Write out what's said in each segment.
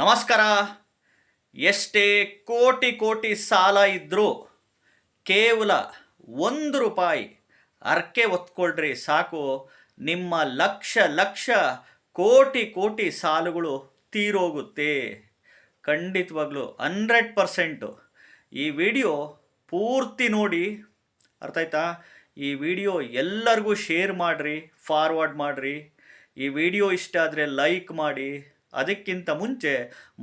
ನಮಸ್ಕಾರ. ಎಷ್ಟೇ ಕೋಟಿ ಕೋಟಿ ಸಾಲ ಇದ್ದರೂ ಕೇವಲ ಒಂದು ರೂಪಾಯಿ ಅರ್ಕೆ ಒತ್ಕೊಳ್ರಿ ಸಾಕು. ನಿಮ್ಮ ಲಕ್ಷ ಲಕ್ಷ ಕೋಟಿ ಕೋಟಿ ಸಾಲುಗಳು ತೀರೋಗುತ್ತೆ. ಖಂಡಿತವಾಗ್ಲೂ ಹಂಡ್ರೆಡ್ ಪರ್ಸೆಂಟು. ಈ ವಿಡಿಯೋ ಪೂರ್ತಿ ನೋಡಿ. ಅರ್ಥ ಆಯ್ತಾ? ಈ ವಿಡಿಯೋ ಎಲ್ಲರಿಗೂ ಶೇರ್ ಮಾಡಿರಿ, ಫಾರ್ವರ್ಡ್ ಮಾಡಿರಿ. ಈ ವಿಡಿಯೋ ಇಷ್ಟ ಆದರೆ ಲೈಕ್ ಮಾಡಿ. ಅದಕ್ಕಿಂತ ಮುಂಚೆ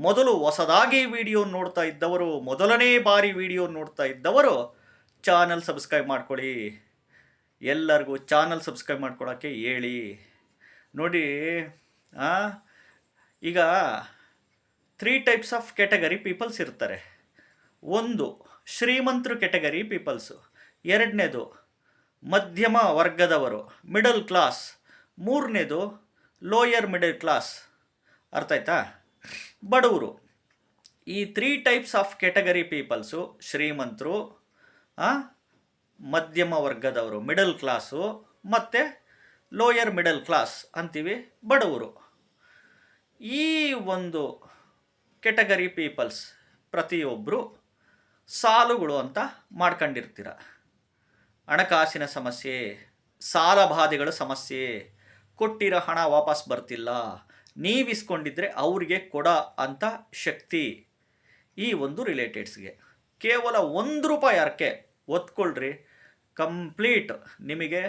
ಮೊದಲು ಹೊಸದಾಗಿ ವಿಡಿಯೋ ನೋಡ್ತಾ ಇದ್ದವರು, ಮೊದಲನೇ ಬಾರಿ ವಿಡಿಯೋ ನೋಡ್ತಾ ಇದ್ದವರು ಚಾನಲ್ ಸಬ್ಸ್ಕ್ರೈಬ್ ಮಾಡ್ಕೊಳ್ಳಿ. ಎಲ್ಲರಿಗೂ ಚಾನಲ್ ಸಬ್ಸ್ಕ್ರೈಬ್ ಮಾಡ್ಕೊಳ್ಳೋಕ್ಕೆ ಹೇಳಿ. ನೋಡಿ ಈಗ three types of category peoples ಇರ್ತಾರೆ. ಒಂದು, ಶ್ರೀಮಂತರು ಕೆಟಗರಿ ಪೀಪಲ್ಸು ಎರಡನೇದು, ಮಧ್ಯಮ ವರ್ಗದವರು ಮಿಡಲ್ ಕ್ಲಾಸ್ ಮೂರನೇದು ಲೋಯರ್ ಮಿಡಲ್ ಕ್ಲಾಸ್ ಅರ್ಥ ಆಯ್ತಾ? ಬಡವರು. ಈ three types of category peoples ಶ್ರೀಮಂತರು ಮಧ್ಯಮ ವರ್ಗದವರು ಮಿಡಲ್ ಕ್ಲಾಸು ಮತ್ತು ಲೋಯರ್ ಮಿಡಲ್ ಕ್ಲಾಸ್ ಅಂತೀವಿ ಬಡವರು. ಈ ಒಂದು ಕೆಟಗರಿ ಪೀಪಲ್ಸ್ ಪ್ರತಿಯೊಬ್ಬರು ಸಾಲುಗಳು ಅಂತ ಮಾಡ್ಕೊಂಡಿರ್ತೀರ. ಹಣಕಾಸಿನ ಸಮಸ್ಯೆ ಸಾಲ ಬಾಧೆಗಳ ಸಮಸ್ಯೆ, ಕೊಟ್ಟಿರೋ ಹಣ ವಾಪಸ್ ಬರ್ತಿಲ್ಲ ನೀವಿಸ್ಕೊಂಡಿದ್ರೆ ಅವ್ರಿಗೆ ಕೊಡ ಅಂತ ಶಕ್ತಿ ಈ ಒಂದು ರಿಲೇಟೆಡ್ಸ್ಗೆ ಕೇವಲ ಒಂದು ರೂಪಾಯಿ ಅರ್ಕೆ ಒತ್ಕೊಳ್ರಿ. ಕಂಪ್ಲೀಟ್ ನಿಮಗೆ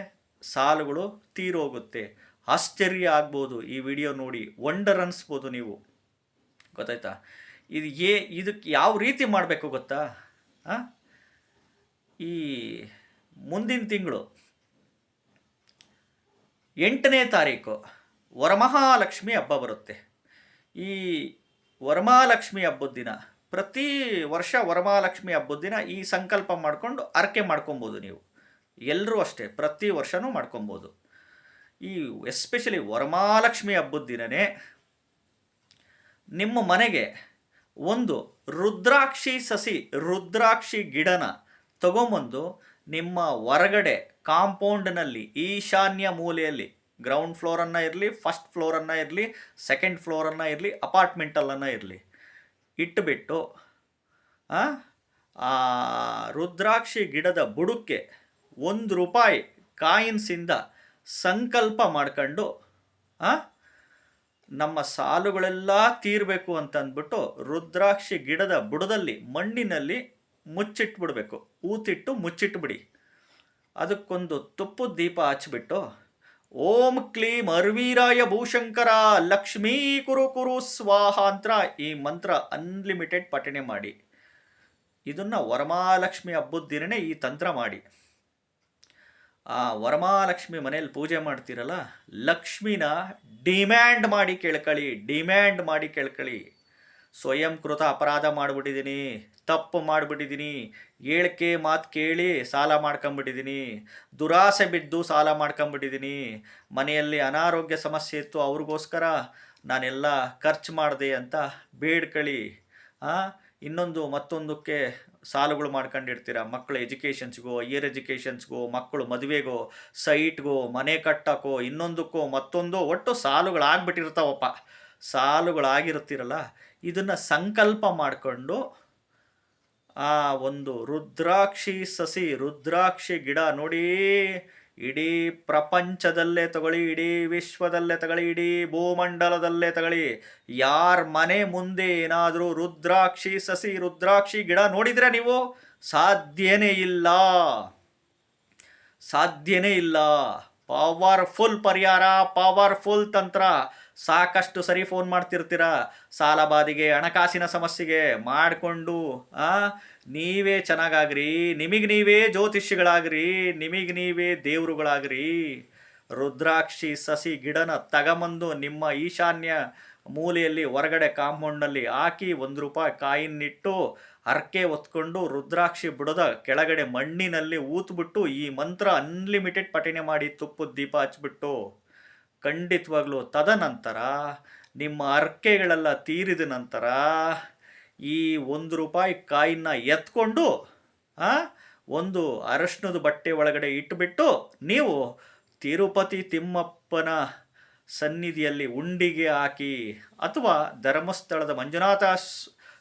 ಸಾಲುಗಳು ತೀರೋಗುತ್ತೆ. ಆಶ್ಚರ್ಯ ಆಗ್ಬೋದು ಈ ವಿಡಿಯೋ ನೋಡಿ ವಂಡರ್ ಅನಿಸ್ಬೋದು ನೀವು. ಗೊತ್ತಾಯ್ತಾ? ಇದು ಏ, ಇದಕ್ಕೆ ಯಾವ ರೀತಿ ಮಾಡಬೇಕು ಗೊತ್ತಾ? ಈ ಮುಂದಿನ ತಿಂಗಳು ಎಂಟನೇ ತಾರೀಕು. ವರಮಹಾಲಕ್ಷ್ಮಿ ಹಬ್ಬ ಬರುತ್ತೆ. ಈ ವರಮಹಾಲಕ್ಷ್ಮಿ ಹಬ್ಬದ ದಿನ, ಪ್ರತಿ ವರ್ಷ ವರಮಹಾಲಕ್ಷ್ಮಿ ಹಬ್ಬದ ದಿನ ಈ ಸಂಕಲ್ಪ ಮಾಡಿಕೊಂಡು ಅರಕೆ ಮಾಡ್ಕೊಬೋದು ನೀವು. ಎಲ್ಲರೂ ಅಷ್ಟೇ, ಪ್ರತಿ ವರ್ಷವೂ ಮಾಡ್ಕೊಬೋದು. ಈ ಎಸ್ಪೆಷಲಿ ವರಮಹಾಲಕ್ಷ್ಮಿ ಹಬ್ಬದ ದಿನವೇ ನಿಮ್ಮ ಮನೆಗೆ ಒಂದು ರುದ್ರಾಕ್ಷಿ ಸಸಿ, ರುದ್ರಾಕ್ಷಿ ಗಿಡನ ತಗೊಂಬಂದು ನಿಮ್ಮ ಹೊರಗಡೆ ಕಾಂಪೌಂಡ್ನಲ್ಲಿ, ಈಶಾನ್ಯ ಮೂಲೆಯಲ್ಲಿ ಗ್ರೌಂಡ್ ಫ್ಲೋರನ್ನು ಇರಲಿ ಫಸ್ಟ್ ಫ್ಲೋರನ್ನು ಇರಲಿ ಸೆಕೆಂಡ್ ಫ್ಲೋರನ್ನು ಇರಲಿ ಅಪಾರ್ಟ್ಮೆಂಟಲ್ಲನ್ನು ಇರಲಿ. ಇಟ್ಟುಬಿಟ್ಟು ರುದ್ರಾಕ್ಷಿ ಗಿಡದ ಬುಡಕ್ಕೆ ಒಂದು ರೂಪಾಯಿ ಕಾಯಿನ್ಸಿಂದ ಸಂಕಲ್ಪ ಮಾಡ್ಕೊಂಡು ನಮ್ಮ ಸಾಲುಗಳೆಲ್ಲ ತೀರಬೇಕು ಅಂತ ಅಂದ್ಬಿಟ್ಟು ರುದ್ರಾಕ್ಷಿ ಗಿಡದ ಬುಡದಲ್ಲಿ, ಮಣ್ಣಿನಲ್ಲಿ ಮುಚ್ಚಿಟ್ಬಿಡ್ಬೇಕು. ಊತಿಟ್ಟು ಮುಚ್ಚಿಟ್ಬಿಡಿ. ಅದಕ್ಕೊಂದು ತುಪ್ಪದ ದೀಪ ಹಚ್ಬಿಟ್ಟು ಓಂ ಕ್ಲೀಂ ಅರ್ವೀರಾಯ ಭೂಶಂಕರ ಲಕ್ಷ್ಮೀ ಕುರು ಕುರು ಸ್ವಾಹ ಅಂತ ಈ ಮಂತ್ರ ಅನ್ಲಿಮಿಟೆಡ್ ಪಠಣೆ ಮಾಡಿ. ಇದನ್ನು ವರಮಹಾಲಕ್ಷ್ಮಿ ಹಬ್ಬದ ದಿನನೇ ಈ ತಂತ್ರ ಮಾಡಿ. ಆ ವರಮಹಾಲಕ್ಷ್ಮಿ ಮನೇಲಿ ಪೂಜೆ ಮಾಡ್ತೀರಲ್ಲ, ಲಕ್ಷ್ಮಿನ ಡಿಮ್ಯಾಂಡ್ ಮಾಡಿ ಕೇಳ್ಕೊಳ್ಳಿ ಡಿಮ್ಯಾಂಡ್ ಮಾಡಿ ಕೇಳ್ಕೊಳ್ಳಿ ಸ್ವಯಂಕೃತ ಅಪರಾಧ ಮಾಡಿಬಿಟ್ಟಿದ್ದೀನಿ, ತಪ್ಪು ಮಾಡಿಬಿಟ್ಟಿದ್ದೀನಿ ಹೇಳಿಕೆ ಮಾತು ಕೇಳಿ ಸಾಲ ಮಾಡ್ಕೊಂಬಿಟ್ಟಿದ್ದೀನಿ, ದುರಾಸೆ ಬಿದ್ದು ಸಾಲ ಮಾಡ್ಕೊಂಬಿಟ್ಟಿದ್ದೀನಿ, ಮನೆಯಲ್ಲಿ ಅನಾರೋಗ್ಯ ಸಮಸ್ಯೆ ಇತ್ತು ಅವ್ರಿಗೋಸ್ಕರ ನಾನೆಲ್ಲ ಖರ್ಚು ಮಾಡಿದೆ ಅಂತ ಬೇಡ್ಕಳಿ ಇನ್ನೊಂದು ಮತ್ತೊಂದಕ್ಕೆ ಸಾಲುಗಳು ಮಾಡ್ಕೊಂಡಿರ್ತೀರ ಮಕ್ಕಳ ಎಜುಕೇಷನ್ಸ್ಗೋ, ಹೈಯರ್ ಎಜುಕೇಷನ್ಸ್ಗೋ, ಮಕ್ಕಳು ಮದುವೆಗೋ, ಸೈಟ್ಗೋ, ಮನೆ ಕಟ್ಟೋಕ್ಕೋ ಇನ್ನೊಂದಕ್ಕೋ ಮತ್ತೊಂದು, ಒಟ್ಟು ಸಾಲುಗಳಾಗ್ಬಿಟ್ಟಿರ್ತಾವಪ್ಪ. ಸಾಲುಗಳಾಗಿರ್ತೀರಲ್ಲ ಇದನ್ನು ಸಂಕಲ್ಪ ಮಾಡಿಕೊಂಡು ಆ ಒಂದು ರುದ್ರಾಕ್ಷಿ ಸಸಿ, ರುದ್ರಾಕ್ಷಿ ಗಿಡ ನೋಡಿ, ಇಡೀ ಪ್ರಪಂಚದಲ್ಲೇ ತಗೊಳ್ಳಿ, ಇಡೀ ವಿಶ್ವದಲ್ಲೇ ತಗೊಳ್ಳಿ, ಇಡೀ ಭೂಮಂಡಲದಲ್ಲೇ ತಗೊಳ್ಳಿ, ಯಾರ ಮನೆ ಮುಂದೆ ಏನಾದರೂ ರುದ್ರಾಕ್ಷಿ ಸಸಿ, ರುದ್ರಾಕ್ಷಿ ಗಿಡ ನೋಡಿದರೆ ನೀವು ಸಾಧ್ಯನೇ ಇಲ್ಲ. ಸಾಧ್ಯನೇ ಇಲ್ಲ. ಪವರ್ಫುಲ್ ಪರಿಹಾರ ಪವರ್ಫುಲ್ ತಂತ್ರ. ಸಾಕಷ್ಟು ಸರಿ ಫೋನ್ ಮಾಡ್ತಿರ್ತೀರ? ಸಾಲ ಬಾದಿಗೆ ಹಣಕಾಸಿನ ಸಮಸ್ಯೆಗೆ ಮಾಡಿಕೊಂಡು, ಆ? ನೀವೇ ಚೆನ್ನಾಗಾಗ್ರಿ. ನಿಮಗೆ ನೀವೇ ಜ್ಯೋತಿಷ್ಯಗಳಾಗ್ರಿ. ನಿಮಗೆ ನೀವೇ ದೇವರುಗಳಾಗ್ರಿ. ರುದ್ರಾಕ್ಷಿ, ಸಸಿ, ಗಿಡನ ತಗಮಂದು ನಿಮ್ಮ ಈಶಾನ್ಯ ಮೂಲೆಯಲ್ಲಿ, ಹೊರಗಡೆ ಕಾಂಪೌಂಡ್ನಲ್ಲಿ ಹಾಕಿ ಒಂದು ರೂಪಾಯಿ ಕಾಯಿನ್ನಿಟ್ಟು ಹರಕೆ ಹೊತ್ಕೊಂಡು ರುದ್ರಾಕ್ಷಿ ಬುಡದ ಕೆಳಗಡೆ ಮಣ್ಣಿನಲ್ಲಿ ಊತ್ಬಿಟ್ಟು ಈ ಮಂತ್ರ ಅನ್ಲಿಮಿಟೆಡ್ ಪಠಣೆ ಮಾಡಿ ತುಪ್ಪದ ದೀಪ ಹಚ್ಬಿಟ್ಟು. ಖಂಡಿತವಾಗ್ಲೂ ತದನಂತರ ನಿಮ್ಮ ಅರ್ಕೆಗಳೆಲ್ಲ ತೀರಿದ ನಂತರ ಈ ಒಂದು ರೂಪಾಯಿ ಕಾಯಿನ ಎತ್ಕೊಂಡು ಒಂದು ಅರಶಿನದ ಬಟ್ಟೆ ಒಳಗಡೆ ಇಟ್ಟುಬಿಟ್ಟು ನೀವು ತಿರುಪತಿ ತಿಮ್ಮಪ್ಪನ ಸನ್ನಿಧಿಯಲ್ಲಿ ಉಂಡಿಗೆ ಹಾಕಿ ಅಥವಾ ಧರ್ಮಸ್ಥಳದ ಮಂಜುನಾಥ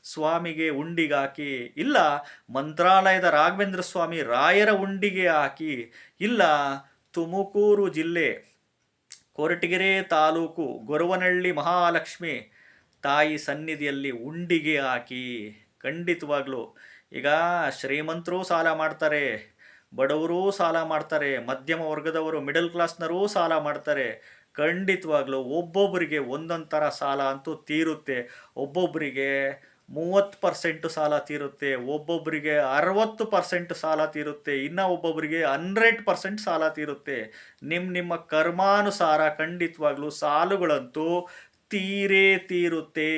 ಸ್ವಾಮಿಗೆ ಉಂಡಿಗೆ ಹಾಕಿ ಇಲ್ಲ ಮಂತ್ರಾಲಯದ ರಾಘವೇಂದ್ರ ಸ್ವಾಮಿ ರಾಯರ ಉಂಡಿಗೆ ಹಾಕಿ ಇಲ್ಲ ತುಮಕೂರು ಜಿಲ್ಲೆ ಕೊರಟಗೆರೆ ತಾಲೂಕು ಗೊರವನಹಳ್ಳಿ ಮಹಾಲಕ್ಷ್ಮಿ ತಾಯಿ ಸನ್ನಿಧಿಯಲ್ಲಿ ಉಂಡಿಗೆ ಹಾಕಿ ಖಂಡಿತವಾಗ್ಲೂ ಈಗ ಶ್ರೀಮಂತರೂ ಸಾಲ ಮಾಡ್ತಾರೆ, ಬಡವರೂ ಸಾಲ ಮಾಡ್ತಾರೆ, ಮಧ್ಯಮ ವರ್ಗದವರು ಮಿಡಲ್ ಕ್ಲಾಸ್ನವರೂ ಸಾಲ ಮಾಡ್ತಾರೆ, ಖಂಡಿತವಾಗ್ಲೂ ಒಬ್ಬೊಬ್ಬರಿಗೆ ಒಂದೊಂದು ಥರ ಸಾಲ ಅಂತೂ ತೀರುತ್ತೆ. ಒಬ್ಬೊಬ್ಬರಿಗೆ ಮೂವತ್ತು ಪರ್ಸೆಂಟ್ ಸಾಲ ತೀರುತ್ತೆ ಒಬ್ಬೊಬ್ಬರಿಗೆ ಅರವತ್ತು ಪರ್ಸೆಂಟ್ ಸಾಲ ತೀರುತ್ತೆ ಇನ್ನು ಒಬ್ಬೊಬ್ಬರಿಗೆ ಹಂಡ್ರೆಡ್ ಪರ್ಸೆಂಟ್ ಸಾಲ ತೀರುತ್ತೆ. ನಿಮ್ಮ ನಿಮ್ಮ ಕರ್ಮಾನುಸಾರ ಖಂಡಿತವಾಗ್ಲೂ ಸಾಲುಗಳಂತೂ ತೀರೇ ತೀರುತ್ತೆ.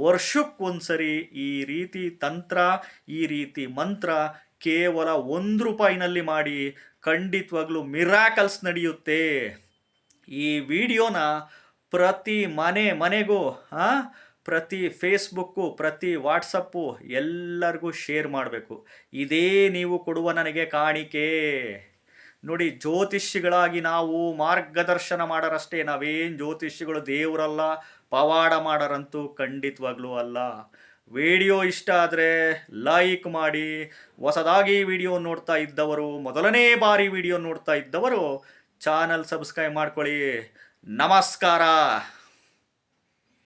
ವರ್ಷಕ್ಕೊಂದ್ಸರಿ ಈ ರೀತಿ ತಂತ್ರ ಈ ರೀತಿ ಮಂತ್ರ ಕೇವಲ ಒಂದು ರೂಪಾಯಿನಲ್ಲಿ ಮಾಡಿ ಖಂಡಿತವಾಗ್ಲೂ ಮಿರಾಕಲ್ಸ್ ನಡೆಯುತ್ತೆ. ಈ ವಿಡಿಯೋನ ಪ್ರತಿ ಮನೆ ಮನೆಗೂ ಆ, ಪ್ರತಿ ಫೇಸ್ಬುಕ್ಕು, ಪ್ರತಿ ವಾಟ್ಸಪ್ಪು ಎಲ್ಲರಿಗೂ ಶೇರ್ ಮಾಡಬೇಕು. ಇದೇ ನೀವು ಕೊಡುವ ನನಗೆ ಕಾಣಿಕೆ. ನೋಡಿ ಜ್ಯೋತಿಷಿಗಳಾಗಿ ನಾವು ಮಾರ್ಗದರ್ಶನ ಮಾಡರಷ್ಟೇ, ನಾವೇನು ಜ್ಯೋತಿಷಿಗಳು ದೇವರಲ್ಲ, ಪವಾಡ ಮಾಡರಂತೂ ಖಂಡಿತವಾಗ್ಲೂ ಅಲ್ಲ. ವಿಡಿಯೋ ಇಷ್ಟ ಆದರೆ ಲೈಕ್ ಮಾಡಿ. ಹೊಸದಾಗಿ ವಿಡಿಯೋ ನೋಡ್ತಾ ಇದ್ದವರು, ಮೊದಲನೇ ಬಾರಿ ವಿಡಿಯೋ ನೋಡ್ತಾ ಇದ್ದವರು, ಚಾನಲ್ ಸಬ್ಸ್ಕ್ರೈಬ್ ಮಾಡ್ಕೊಳ್ಳಿ. ನಮಸ್ಕಾರ!